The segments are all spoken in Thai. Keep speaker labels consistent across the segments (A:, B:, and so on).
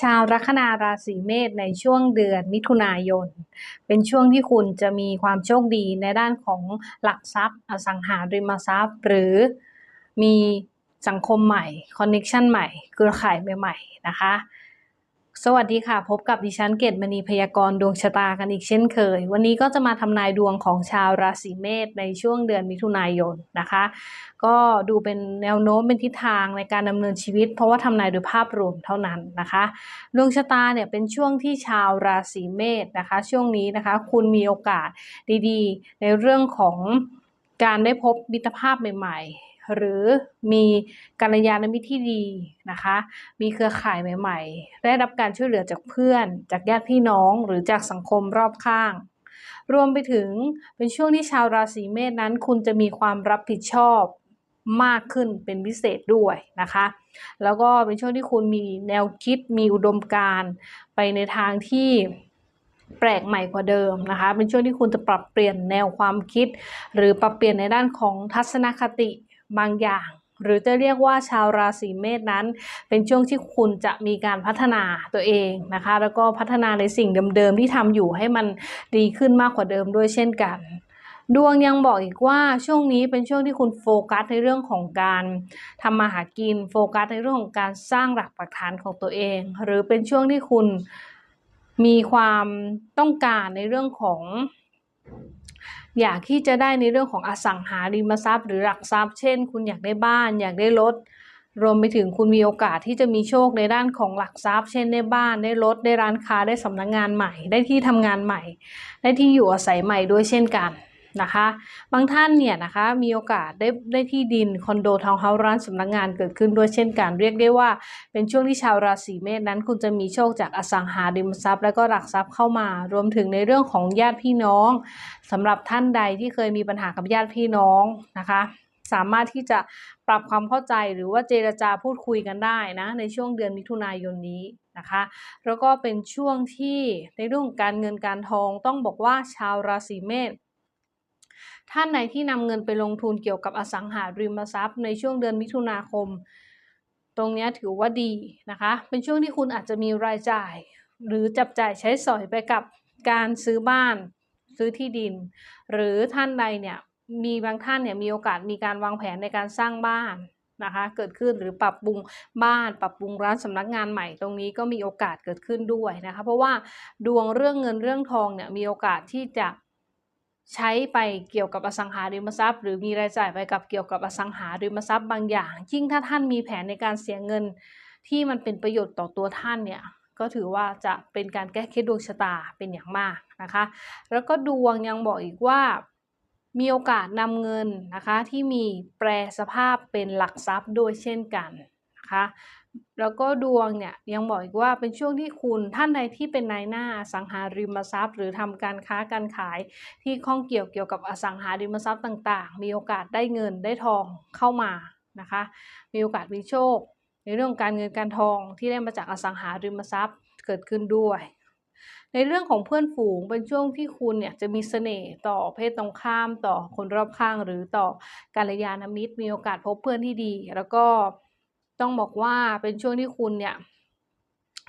A: ชาวลัคนาราศีเมษในช่วงเดือนมิถุนายน เป็นช่วงที่คุณจะมีความโชคดีในด้านของหลักทรัพย์ อสังหาริมทรัพย์ หรือมีสังคมใหม่คอนเน็ชันใหม่เครือข่ายใหม่ๆนะคะ สวัสดีค่ะ พบกับดิฉันเกตมณีพยากรณ์ดวงชะตากันอีกเช่นเคย วันนี้ก็จะมาทำนายดวงของชาวราศีเมษในช่วงเดือนมิถุนายนนะคะ ก็ดูเป็นแนวโน้มเป็นทิศทางในการดำเนินชีวิต เพราะว่าทำนายโดยภาพรวมเท่านั้นนะคะ ดวงชะตาเนี่ยเป็นช่วงที่ชาวราศีเมษนะคะ ช่วงนี้นะคะคุณมีโอกาสดีๆ ในเรื่องของการได้พบมิตรภาพใหม่ๆ หรือมีกัลยาณมิตรที่ดีนะคะ มีเครือข่ายใหม่ ๆ ได้รับการช่วยเหลือจากเพื่อน จากญาติพี่น้องหรือจากสังคมรอบข้าง รวมไปถึงเป็นช่วงที่ชาวราศีเมษนั้น คุณจะมีความรับผิดชอบมากขึ้นเป็นพิเศษด้วยนะคะ แล้วก็เป็นช่วงที่คุณมีแนวคิดมีอุดมการไปในทางที่แปลกใหม่กว่าเดิมนะคะ เป็นช่วงที่คุณจะปรับเปลี่ยนแนวความคิด หรือปรับเปลี่ยนในด้านของทัศนคติ บางอย่าง หรือจะเรียกว่าชาวราศีเมษนั้น เป็นช่วงที่คุณจะมีการพัฒนาตัวเองนะคะ แล้วก็พัฒนาในสิ่งเดิมๆที่ทำอยู่ให้มันดีขึ้นมากกว่าเดิมด้วยเช่นกันดวงยังบอกอีกว่าช่วงนี้เป็นช่วงที่คุณโฟกัสในเรื่องของการทำมาหากิน โฟกัสในเรื่องของการสร้างหลักปักฐานของตัวเอง หรือเป็นช่วงที่คุณมีความต้องการในเรื่องของ อยากที่จะได้ในเรื่องของอสังหาริมทรัพย์หรือหลักทรัพย์ เช่น คุณอยากได้บ้าน อยากได้รถ รวมไปถึงคุณมีโอกาสที่จะมีโชคในด้านของหลักทรัพย์ เช่นได้บ้านได้รถได้ร้านค้าได้สำนักงงานใหม่ ได้ที่ทำงานใหม่ ได้ที่อยู่อาศัยใหม่ด้วยเช่นกัน นะคะ บางท่านเนี่ยนะคะมีโอกาสได้ได้ที่ดินคอนโดทาวน์เฮาส์ร้านสำนักงานเกิดขึ้นด้วยเช่นกันเรียกได้ว่า เป็นช่วงที่ชาวราศีเมษนั้น คุณจะมีโชคจากอสังหาริมทรัพย์ และก็หลักทรัพย์เข้ามา รวมถึงในเรื่องของญาติพี่น้องสำหรับท่านใดที่เคยมีปัญหากับญาติพี่น้องนะคะสามารถที่จะปรับความเข้าใจหรือว่าเจรจาพูดคุยกันได้นะในช่วงเดือนมิถุนายนนี้นะคะ แล้วก็เป็นช่วงที่ในเรื่องการเงินการทองต้องบอกว่าชาวราศีเมษ ท่านไหนที่นำเงินไปลงทุนเกี่ยวกับอสังหาริมทรัพย์ในช่วงเดือนมิถุนาคม ตรงนี้ถือว่าดีนะคะ เป็นช่วงที่คุณอาจจะมีรายจ่าย หรือจับจ่ายใช้สอยไปกับการซื้อบ้าน ซื้อที่ดิน หรือท่านใดเนี่ยมีบางท่านเนี่ยมีโอกาสมีการวางแผนในการสร้างบ้านนะคะเกิดขึ้นหรือปรับปรุงบ้านปรับปรุงร้านสำนักงานใหม่ตรงนี้ก็มีโอกาสเกิดขึ้นด้วยนะคะ เพราะว่าดวงเรื่องเงินเรื่องทองเนี่ยมีโอกาสที่จะ ใช้ไปเกี่ยวกับอสังหาริมทรัพย์ หรือมีรายจ่ายไปกับเกี่ยวกับอสังหาริมทรัพย์บางอย่าง ยิ่งถ้าท่านมีแผนในการเสียเงิน ที่มันเป็นประโยชน์ต่อตัวท่านเนี่ยก็ถือว่าจะเป็นการแก้เคล็ดดวงชะตาเป็นอย่างมากนะคะ แล้วก็ดวงยังบอกอีกว่ามีโอกาสนำเงินนะคะที่มีแปรสภาพเป็นหลักทรัพย์ด้วยเช่นกันนะคะ แล้วก็ดวงเนี่ยยังบอกอีกว่าเป็นช่วงที่คุณท่านใดที่เป็นนายหน้าสังหาริมทรัพย์ หรือทำการค้าการขายที่ข้องเกี่ยวเกี่ยวกับอสังหาริมทรัพย์ต่างๆ มีโอกาสได้เงินได้ทองเข้ามานะคะ มีโอกาสมีโชค ในเรื่องการเงินการทองที่ได้มาจากอสังหาริมทรัพย์เกิดขึ้นด้วย ในเรื่องของเพื่อนฝูงเป็นช่วงที่คุณเนี่ยจะมีเสน่ห์ต่อเพศตรงข้ามต่อคนรอบข้าง หรือต่อการยานมิตร มีโอกาสพบเพื่อนที่ดี แล้วก็ ต้องบอกว่าเป็นช่วงที่คุณเนี่ย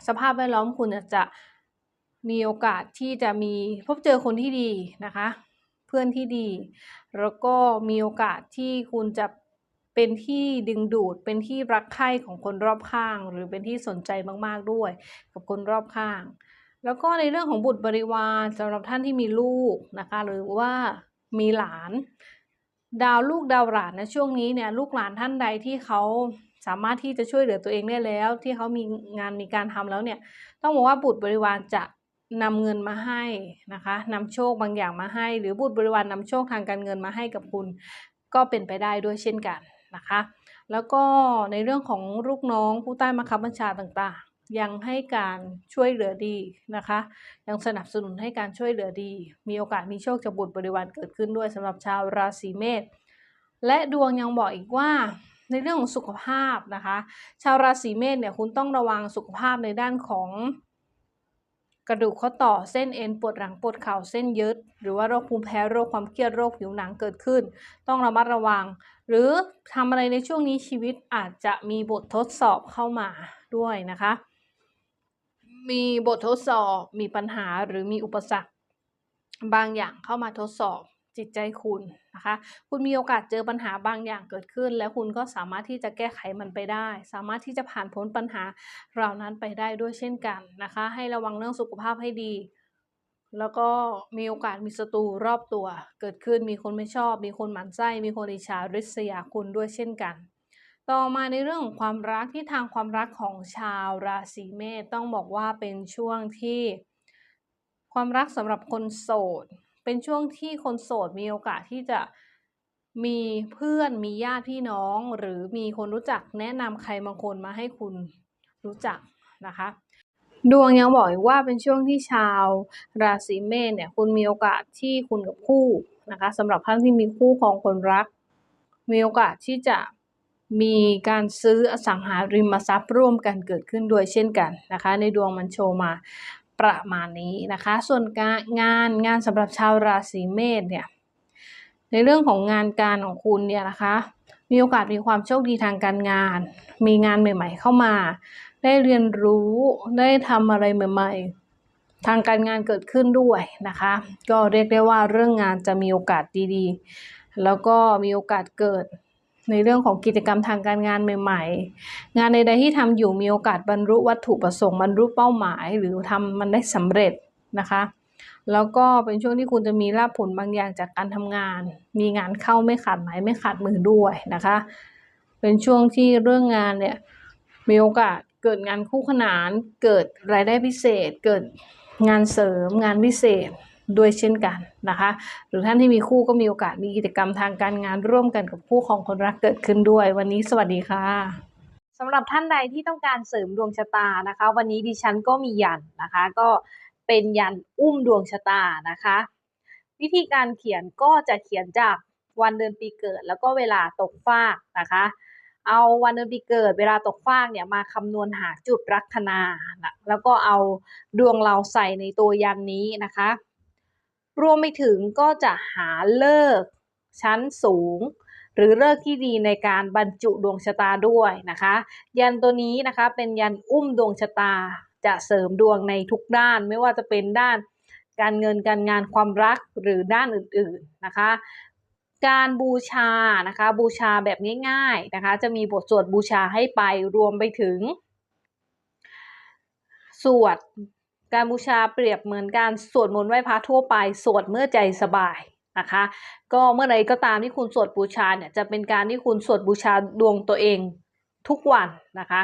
A: สภาพแวดล้อมคุณจะมีโอกาสที่จะมีพบเจอคนที่ดีนะคะ เพื่อนที่ดี แล้วก็มีโอกาสที่คุณจะเป็นที่ดึงดูดเป็นที่รักใคร่ของคนรอบข้าง หรือเป็นที่สนใจมากๆด้วย กับคนรอบข้าง แล้วก็ในเรื่องของบุตรบริวารสำหรับท่านที่มีลูกนะคะ หรือว่ามีหลาน ดาวลูกดาวหลานนะช่วงนี้เนี่ยลูกหลานท่านใดที่เขา สามารถที่จะช่วยเหลือตัวเองได้แล้ว ที่เขามีงานมีการทำแล้วเนี่ย ต้องบอกว่าบุตรบริวารจะนำเงินมาให้นะคะนำโชคบางอย่างมาให้ หรือบุตรบริวารนำโชคทางการเงินมาให้กับคุณ ก็เป็นไปได้ด้วยเช่นกันนะคะ แล้วก็ในเรื่องของลูกน้องผู้ใต้บังคับบัญชาต่างๆ ยังให้การช่วยเหลือดีนะคะ ยังสนับสนุนให้การช่วยเหลือดี มีโอกาสมีโชคจากบุตรบริวารเกิดขึ้นด้วยสำหรับชาวราศีเมษและดวงยังบอกอีกว่า ในเรื่องของสุขภาพนะคะ ชาวราศีเมษเนี่ยคุณต้องระวังสุขภาพในด้านของกระดูกข้อต่อเส้นเอ็นปวดหลังปวดเข่าเส้นยึดหรือว่าโรคภูมิแพ้โรคความเครียดโรคผิวหนังเกิดขึ้น ต้องระมัดระวัง หรือทำอะไรในช่วงนี้ชีวิตอาจจะมีบททดสอบเข้ามาด้วยนะคะ มีบททดสอบมีปัญหาหรือมีอุปสรรคบางอย่างเข้ามาทดสอบ จิตใจคุณนะคะ คุณมีโอกาสเจอปัญหาบางอย่างเกิดขึ้น แล้วคุณก็สามารถที่จะแก้ไขมันไปได้ สามารถที่จะผ่านพ้นปัญหาเหล่านั้นไปได้ด้วยเช่นกันนะคะ ให้ระวังเรื่องสุขภาพให้ดี แล้วก็มีโอกาสมีศัตรูรอบตัว เกิดขึ้นมีคนไม่ชอบ มีคนหมั่นไส้ มีคนอิจฉาริษยาคุณด้วยเช่นกันต่อมาในเรื่องของความรักที่ทางความรักของชาวราศีเมษต้องบอกว่าเป็นช่วงที่ ความรักสำหรับคนโสด เป็นช่วงที่คนโสดมีโอกาสที่จะมีเพื่อนมีญาติพี่น้อง หรือมีคนรู้จักแนะนำใครบางคนมาให้คุณรู้จักนะคะดวงยังบอกอีกว่าเป็นช่วงที่ชาวราศีเมษเนี่ยคุณมีโอกาสที่คุณกับคู่นะคะสำหรับท่านที่มีคู่ของคนรัก มีโอกาสที่จะมีการซื้ออสังหาริมทรัพย์ร่วมกันเกิดขึ้นด้วยเช่นกันนะคะ ในดวงมันโชว์มา ประมาณนี้นะคะ ส่วนการงานงานสำหรับชาวราศีเมษเนี่ยในเรื่องของงานการของคุณเนี่ยนะคะ มีโอกาสมีความโชคดีทางการงาน มีงานใหม่ ๆ เข้ามา ได้เรียนรู้ได้ทำอะไรใหม่ ๆ ทางการงานเกิดขึ้นด้วยนะคะ ก็เรียกได้ว่าเรื่องงานจะมีโอกาสดีๆ แล้วก็มีโอกาสเกิด ในเรื่องของกิจกรรมทางการงานใหม่ ๆ งานใดๆที่ทำอยู่มีโอกาสบรรลุวัตถุประสงค์บรรลุเป้าหมาย หรือทำมันได้สำเร็จนะคะ แล้วก็เป็นช่วงที่คุณจะมีลาภผลบางอย่างจากการทำงาน มีงานเข้าไม่ขาดหมายไม่ขาดมือด้วยนะคะ เป็นช่วงที่เรื่องงานเนี่ยมีโอกาสเกิดงานคู่ขนาน เกิดรายได้พิเศษ เกิดงานเสริมงานพิเศษ ด้วยเช่นกันนะคะ หรือท่านที่มีคู่ก็มีโอกาสมีกิจกรรมทางการงานร่วมกันกับคู่ของคนรักเกิดขึ้นด้วย วันนี้สวัสดีค่ะ
B: สำหรับท่านใดที่ต้องการเสริมดวงชะตานะคะ วันนี้ดิฉันก็มียันนะคะ ก็เป็นยันอุ้มดวงชะตานะคะ วิธีการเขียนก็จะเขียนจากวันเดือนปีเกิด แล้วก็เวลาตกฟากนะคะ เอาวันเดือนปีเกิด เวลาตกฟากเนี่ยมาคำนวณหาจุดลัคนาแล้วก็เอาดวงเราใส่ในตัวยันนี้นะคะ รวมไปถึงก็จะหาเลิกชั้นสูง หรือเลิกที่ดีในการบรรจุดวงชะตาด้วยนะคะ ยันตัวนี้นะคะเป็นยันอุ้มดวงชะตาจะเสริมดวงในทุกด้านไม่ว่าจะเป็นด้านการเงินการงานความรักหรือด้านอื่นๆนะคะ การบูชานะคะบูชาแบบง่ายๆนะคะ จะมีบทสวดบูชาให้ไปรวมไปถึง สวด การบูชาเปรียบเหมือนการสวดมนต์ไหว้พระทั่วไปสวดเมื่อใจสบายนะคะ ก็เมื่อไรก็ตามที่คุณสวดบูชาเนี่ยจะเป็นการที่คุณสวดบูชาดวงตัวเองทุกวันนะคะ